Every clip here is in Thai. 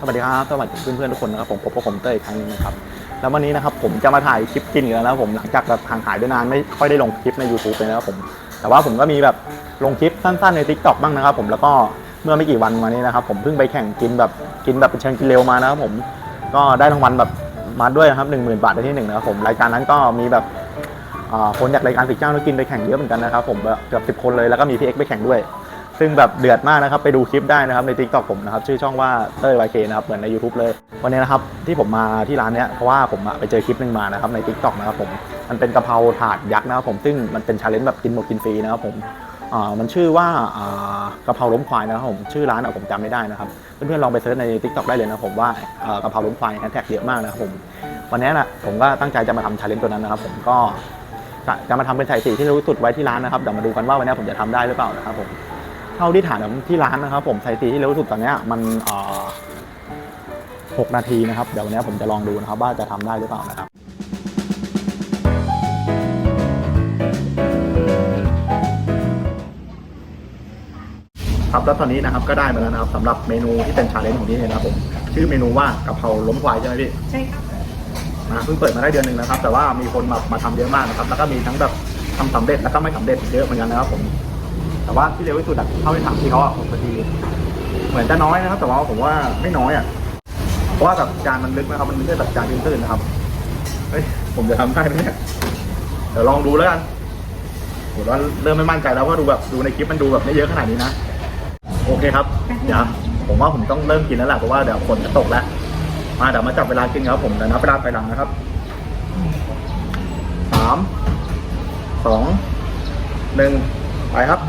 สวัสดีครับสวัสดีเพื่อนๆทุกคนนะครับผมพบกับผมเต้ยอีกครั้งหนึงนะครับแล้ววันนี้นะครับผมจะมาถ่ายคลิปกินอีกแล้วนะครับผมหลังจากแบบห่างหายไปนานไม่ค่อยได้ลงคลิปใน YouTube เลยนะครับผม แต่ว่าผมก็มีแบบลงคลิปสั้นๆใน Tik t o อกบ้างนะครับผมแล้วก็เมื่อไม่กี่วันมานี้นะครับผมเพิ่งไปแข่งกินแบบกินแบบเป็นเชิงกินเร็วมานะครับผมก็ได้รางวัลแบบมาด้วยนะครับหนึ่งหมื่นบาทในที่หนึ่งนะครับผมรายการนั้นก็มีแบบอ่าคนจากรายการสิกเจ้านักกินไปแข่งเยอะเหมือนกันนะครับผมแบบเกือบสิบคนเลยแล้วก็มีพี่เอ็กซ์ไปแข่งด้วย ซึ่งแบบเดือดมากนะครับ ไปดูคลิปได้นะครับใน t ิ k t o k ผมนะครับ ชื่อช่องว่าเต้ยวายเคนะครับ เหมือนใน YouTube เลย วันนี้นะครับ ที่ผมมาที่ร้านเนี้ยเพราะว่าผมอะไปเจอคลิปหนึ่งมานะครับใน t ิ k t o k นะครับผมมันเป็นกะเพราถาดยักษ์นะครับผมซึ่งมันเป็นชาเลนจ์แบบกินหมดกินฟรีนะครับผมอ่ามันชื่อว่าอ่ากะเพราล้มควายนะครับผมชื่อร้านอะผมจำไม่ได้นะครับเพื่อนๆลองไปเซิร์ชใน t ิ k t o k ได้เลยนะผมว่าอ่ากะเพราล้มควายแฮชแท็กเยอะมากนะครับผมวันนี้นะผมก็ตั้งใจจะมาทำชาเลนจ์ตัวนั้นนะครับผมก็จะจะมาทำเป็นสายสีที่รู้สุดไว้ที่ร้านนะครับเดี๋ยวมาดูกันว่าวันนี้ผมจะทำได้หรือเปล่านะครับผม เท่าที่ถามที่ร้านนะครับ ผมสถิติที่เร็วที่สุดตอนเนี้ยมันเอ่อหกนาทีนะครับ เดี๋ยววันนี้ผมจะลองดูนะครับ ว่าจะทำได้หรือเปล่านะครับครับแล้วตอนนี้นะครับก็ได้มาแล้วนะครับสำหรับเมนูที่เป็นชาเลนจ์ของที่นี่นะครับผมชื่อเมนูว่ากะเพราล้มควายใช่ไหมพี่ใช่ครับอ่าเพิ่งเปิดมาได้เดือนหนึ่งนะครับ แต่ว่ามีคนมามาทำเยอะมากนะครับ แล้วก็มีทั้งแบบทำสำเร็จแล้วก็ไม่สำเร็จเยอะเหมือนกันนะครับผม แต่ว่าที่เร็วที่สุดอะเท่าที่ถามที่เขาอะหกนาทีเหมือนจะน้อยนะครับ แต่ว่าผมว่าไม่น้อยอะเพราะว่าแบบจานมันลึกนะครับมันไม่ใช่แบบจานตื้นๆนะครับเฮ้ยผมจะทำได้ไหมเนี่ยเดี๋ยวลองดูแล้วกันผมว่าเริ่มไม่มั่นใจแล้วว่าดูแบบดูในคลิปมันดูแบบไม่เยอะขนาดนี้นะโอเคครับเดี๋ยวผมว่าผมต้องเริ่มกินแล้วแหละเพราะว่าเดี๋ยวฝนจะตกแล้วมาเดี๋ยวมาจับเวลากินครับผมเดี๋ยวนับเวลาไปหลังนะครับสามสองหนึ่งไปครับ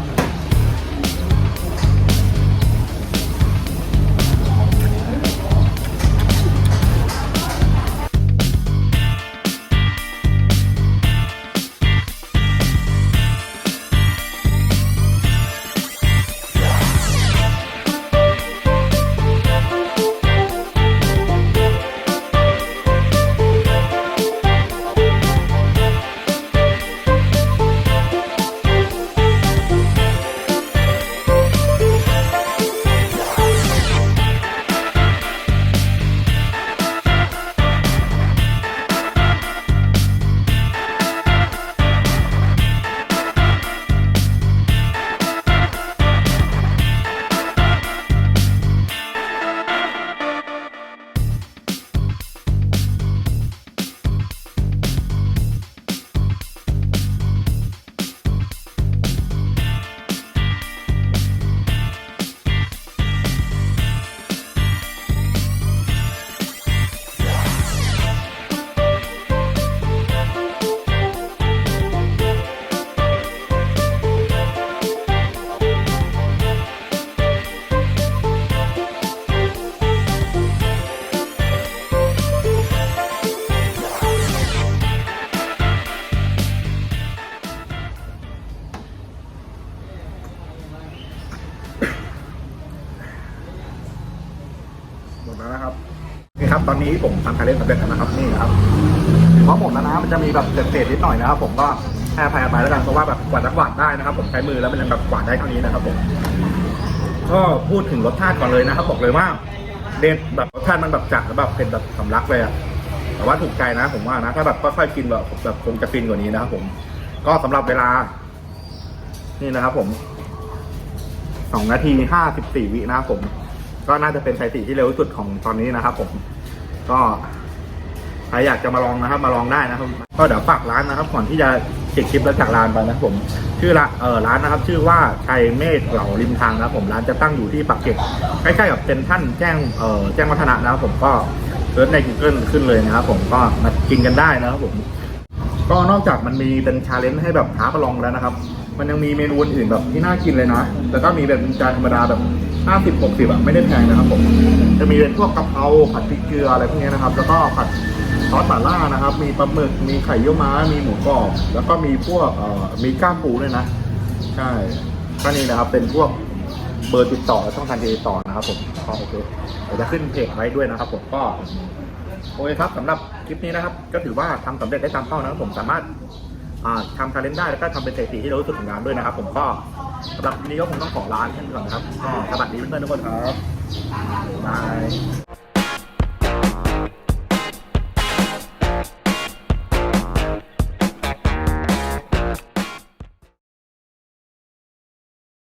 ตอนนี้ผมทำคาเล่นสำเร็จแล้วนะครับนี่นะครับถือว่าหมดแล้วนะมันจะมีแบบเศษๆนิดหน่อยนะครับผมก็ให้อภัยไปแล้วกันเพราะว่าแบบกว่าจะกวาดได้นะครับ ผมใช้มือแล้วมันยังแบบกวาดได้เท่านี้นะครับผมก็พูดถึงรสชาติก่อนเลยนะครับ บอกเลยว่า เด็ดแบบรสชาติมันแบบจัดแล้วแบบเป็นแบบสำลักเลยอะแต่ว่าถูกใจนะ ผมว่านะถ้าแบบค่อยๆกินแบบแบบคงจะฟินกว่านี้นะครับผม ก็สำหรับเวลา นี่นะครับ ผมสองนาทีห้าสิบสี่วินะครับผม ก็น่าจะเป็นสถิติที่เร็วที่สุดของตอนนี้นะครับผม ก็ใครอยากจะมาลองนะครับ มาลองได้นะครับก็เดี๋ยวฝากร้านนะครับก่อนที่จะปิดคลิปแล้วจากร้านไปนะผม ชื่อละเออร้านนะครับ ชื่อว่าชัยเมฆเหล่าริมทางนะครับ ผมร้านจะตั้งอยู่ที่ปักเกร็ดใกล้ๆกับเป็นท่านแจ้งเออแจ้งวัฒนะนะครับ ผมก็เซิร์ชใน Google ขึ้นเลยนะครับ ผมก็มากินกันได้นะครับผม ก็นอกจากมันมีเป็นชาเลนจ์ให้แบบท้าประลองแล้วนะครับ มันยังมีเมนูอื่นแบบที่น่ากินเลยนะ แล้วก็มีแบบจานธรรมดาแบบห้าสิบหกสิบอะไม่ได้แพงนะครับผม จะมีเป็นพวกกะเพราผัดพริกเกลืออะไรพวกนี้นะครับ แล้วก็ผัดซอสหม่าล่านะครับ มีปลาหมึก มีไข่เยี่ยวม้า มีหมูกรอบ แล้วก็มีพวกเอ่อมีก้ามปูด้วยนะ ใช่ก็นี่นะครับ เป็นพวกเบอร์ติดต่อช่องทางติดต่อนะครับผมก็โอเคเดี๋ยวจะขึ้นเพจไว้ด้วยนะครับผมก็โอเคครับสำหรับคลิปนี้นะครับ ก็ถือว่าทำสำเร็จได้ตามเป้านะครับผมสามารถ ทำการเล่นได้แล้วก็ทำเป็นสถิติที่เรารู้สึกของร้านด้วยนะครับ ผมก็สำหรับวันนี้ก็คงต้องขอร้านแค่นี้ก่อนนะครับก็สวัสดีเพื่อนๆทุกคนครับบาย